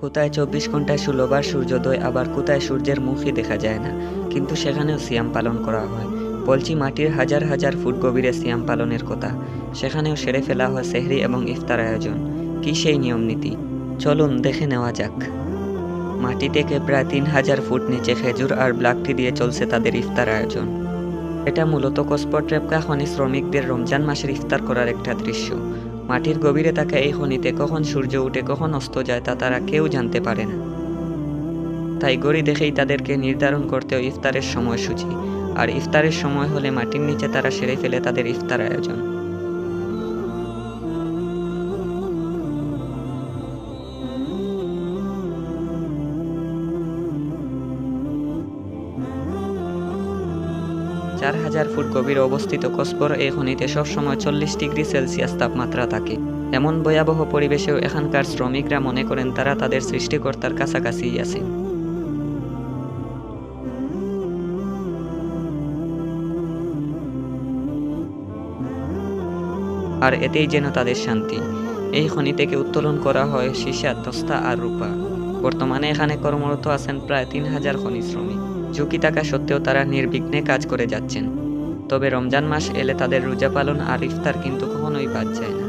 কোথায় চব্বিশ ঘন্টায় ষোলোবার সূর্যোদয়, আবার কোথায় সূর্যের মুখই দেখা যায় না। কিন্তু সেখানেও সিয়াম পালন করা হয়। বলছি মাটির হাজার হাজার ফুট গভীরে সিয়াম পালনের কথা। সেখানেও সেরে ফেলা হয় সেহরি এবং ইফতার আয়োজন। কি সেই নিয়ম নীতি? চলুন দেখে নেওয়া যাক। মাটি থেকে প্রায় তিন হাজার ফুট নিচে খেজুর আর ব্ল্যাক টি দিয়ে চলছে তাদের ইফতার আয়োজন। এটা মূলত কসপট রেপকা খনি শ্রমিকদের রমজান মাসের ইফতার করার একটা দৃশ্য। মাটির গভীরে থাকা এই খনিতে কখন সূর্য উঠে, কখন অস্ত যায় তা তারা কেউ জানতে পারে না। তাই গড়ি দেখেই তাদেরকে নির্ধারণ করতে ইফতারের সময়সূচি। আর ইফতারের সময় হলে মাটির নিচে তারা সেরে ফেলে তাদের ইফতার আয়োজন। চার হাজার ফুট গভীরে অবস্থিত কসবর এই খনিতে সবসময় চল্লিশ ডিগ্রি সেলসিয়াস তাপমাত্রা থাকে। এমন ভয়াবহ পরিবেশেও এখানকার শ্রমিকরা মনে করেন তারা তাদের সৃষ্টিকর্তার কাছাকাছি আছে। আর এতেই যেন তাদের শান্তি। এই খনি থেকে উত্তোলন করা হয় সীসা দস্তা আর রূপা। বর্তমানে এখানে কর্মরত আছেন প্রায় তিন হাজার খনি শ্রমিক। ঝুঁকি থাকা সত্ত্বেও তারা নির্বিঘ্নে কাজ করে যাচ্ছেন। তবে রমজান মাস এলে তাদের রোজা পালন আর ইফতার কিন্তু কখনোই বাদ যায় না।